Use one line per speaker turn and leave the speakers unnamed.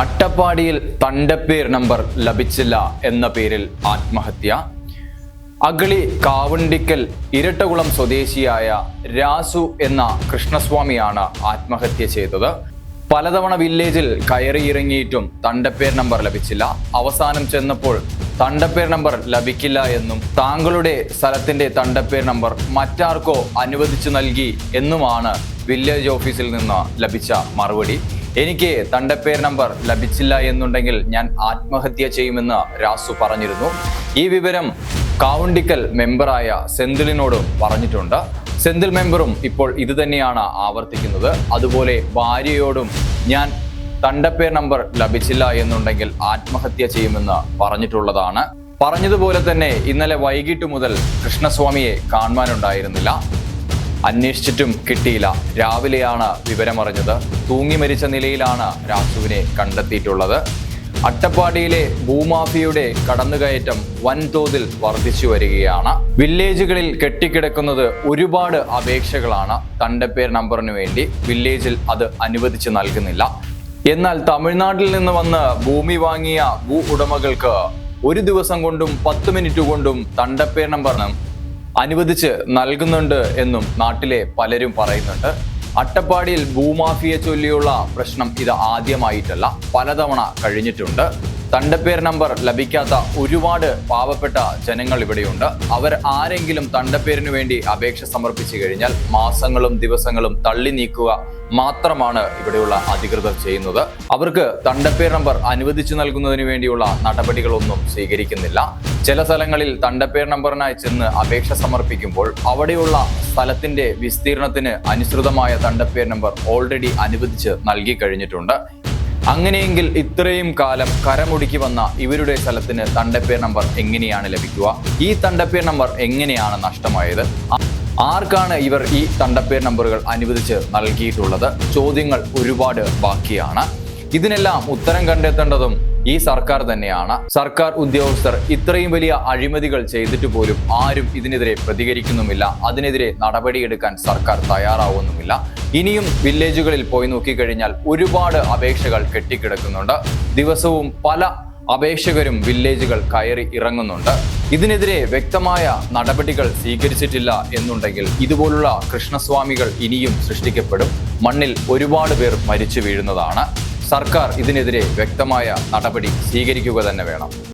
അട്ടപ്പാടിയിൽ തണ്ടപ്പേർ നമ്പർ ലഭിച്ചില്ല എന്ന പേരിൽ ആത്മഹത്യ. അഗളി കാവണ്ടിക്കൽ ഇരട്ടകുളം സ്വദേശിയായ രാസു എന്ന കൃഷ്ണസ്വാമിയാണ് ആത്മഹത്യ ചെയ്തത്. പലതവണ വില്ലേജിൽ കയറിയിറങ്ങിയിട്ടും തണ്ടപ്പേർ നമ്പർ ലഭിച്ചില്ല. അവസാനം ചെന്നപ്പോൾ തണ്ടപ്പേർ നമ്പർ ലഭിക്കില്ല എന്നും താങ്കളുടെ സ്ഥലത്തിന്റെ തണ്ടപ്പേർ നമ്പർ മറ്റാർക്കോ അനുവദിച്ചു നൽകി എന്നുമാണ് വില്ലേജ് ഓഫീസിൽ നിന്ന് ലഭിച്ച മറുപടി. എനിക്ക് തണ്ടപ്പേർ നമ്പർ ലഭിച്ചില്ല എന്നുണ്ടെങ്കിൽ ഞാൻ ആത്മഹത്യ ചെയ്യുമെന്ന് രാസു പറഞ്ഞിരുന്നു. ഈ വിവരം കാവുണ്ടിക്കൽ മെമ്പറായ സെന്തിലിനോടും പറഞ്ഞിട്ടുണ്ട്. സെന്തിൽ മെമ്പറും ഇപ്പോൾ ഇത് തന്നെയാണ് ആവർത്തിക്കുന്നത്. അതുപോലെ ഭാര്യയോടും ഞാൻ തണ്ടപ്പേർ നമ്പർ ലഭിച്ചില്ല എന്നുണ്ടെങ്കിൽ ആത്മഹത്യ ചെയ്യുമെന്ന് പറഞ്ഞിട്ടുള്ളതാണ്. പറഞ്ഞതുപോലെ തന്നെ ഇന്നലെ വൈകിട്ട് മുതൽ കൃഷ്ണസ്വാമിയെ കാണുവാനുണ്ടായിരുന്നില്ല. അന്വേഷിച്ചിട്ടും കിട്ടിയില്ല. രാവിലെയാണ് വിവരമറിഞ്ഞത്. തൂങ്ങി മരിച്ച നിലയിലാണ് രാസുവിനെ കണ്ടെത്തിയിട്ടുള്ളത്. അട്ടപ്പാടിയിലെ ഭൂമാഫിയുടെ കടന്നുകയറ്റം വൻതോതിൽ വർദ്ധിച്ചു വരികയാണ്. വില്ലേജുകളിൽ കെട്ടിക്കിടക്കുന്നത് ഒരുപാട് അപേക്ഷകളാണ്. തണ്ടപ്പേർ നമ്പറിന് വേണ്ടി വില്ലേജിൽ അത് അനുവദിച്ച് നൽകുന്നില്ല. എന്നാൽ തമിഴ്നാട്ടിൽ നിന്ന് വന്ന് ഭൂമി വാങ്ങിയ ഭൂ ഉടമകൾക്ക് ഒരു ദിവസം കൊണ്ടും പത്ത് മിനിറ്റ് കൊണ്ടും തണ്ടപ്പേർ നമ്പറിനും അനുവദിച്ച് നൽകുന്നുണ്ട് എന്നും നാട്ടിലെ പലരും പറയുന്നുണ്ട്. അട്ടപ്പാടിയിൽ ഭൂമാഫിയെ ചൊല്ലിയുള്ള പ്രശ്നം ഇത് ആദ്യമായിട്ടല്ല. പലതവണ കഴിഞ്ഞിട്ടുണ്ട്. തണ്ടപ്പേർ നമ്പർ ലഭിക്കാത്ത ഒരുപാട് പാവപ്പെട്ട ജനങ്ങൾ ഇവിടെയുണ്ട്. അവർ ആരെങ്കിലും തണ്ടപ്പേരിനു വേണ്ടി അപേക്ഷ സമർപ്പിച്ചു കഴിഞ്ഞാൽ മാസങ്ങളും ദിവസങ്ങളും തള്ളി നീക്കുക മാത്രമാണ് ഇവിടെയുള്ള അധികൃതർ ചെയ്യുന്നത്. അവർക്ക് തണ്ടപ്പേർ നമ്പർ അനുവദിച്ചു നൽകുന്നതിന് വേണ്ടിയുള്ള നടപടികളൊന്നും സ്വീകരിക്കുന്നില്ല. ചില സ്ഥലങ്ങളിൽ തണ്ടപ്പേർ നമ്പറിനായി ചെന്ന് അപേക്ഷ സമർപ്പിക്കുമ്പോൾ അവിടെയുള്ള സ്ഥലത്തിന്റെ വിസ്തീർണത്തിന് അനുസൃതമായ തണ്ടപ്പേർ നമ്പർ ഓൾറെഡി അനുവദിച്ച് നൽകി കഴിഞ്ഞിട്ടുണ്ട്. അങ്ങനെയെങ്കിൽ ഇത്രയും കാലം കരമുടുക്കി വന്ന ഇവരുടെ സ്ഥലത്തിന് തണ്ടപ്പേർ നമ്പർ എങ്ങനെയാണ് ലഭിക്കുക? ഈ തണ്ടപ്പേർ നമ്പർ എങ്ങനെയാണ് നഷ്ടമായത്? ആർക്കാണ് ഇവർ ഈ തണ്ടപ്പേർ നമ്പറുകൾ അനുവദിച്ച് നൽകിയിട്ടുള്ളത്? ചോദ്യങ്ങൾ ഒരുപാട് ബാക്കിയാണ്. ഇതിനെല്ലാം ഉത്തരം കണ്ടെത്തേണ്ടതും ഈ സർക്കാർ തന്നെയാണ്. സർക്കാർ ഉദ്യോഗസ്ഥർ ഇത്രയും വലിയ അഴിമതികൾ ചെയ്തിട്ട് പോലും ആരും ഇതിനെതിരെ പ്രതികരിക്കുന്നുമില്ല. അതിനെതിരെ നടപടിയെടുക്കാൻ സർക്കാർ തയ്യാറാവുന്നുമില്ല. ഇനിയും വില്ലേജുകളിൽ പോയി നോക്കിക്കഴിഞ്ഞാൽ ഒരുപാട് അപേക്ഷകൾ കെട്ടിക്കിടക്കുന്നുണ്ട്. ദിവസവും പല അപേക്ഷകരും വില്ലേജുകൾ കയറി ഇറങ്ങുന്നുണ്ട്. ഇതിനെതിരെ വ്യക്തമായ നടപടികൾ സ്വീകരിച്ചിട്ടില്ല എന്നുണ്ടെങ്കിൽ ഇതുപോലുള്ള കൃഷ്ണസ്വാമികൾ ഇനിയും സൃഷ്ടിക്കപ്പെടും. മണ്ണിൽ ഒരുപാട് പേർ മരിച്ചു വീഴുന്നതാണ്. സർക്കാർ ഇതിനെതിരെ വ്യക്തമായ നടപടി സ്വീകരിക്കുക തന്നെ വേണം.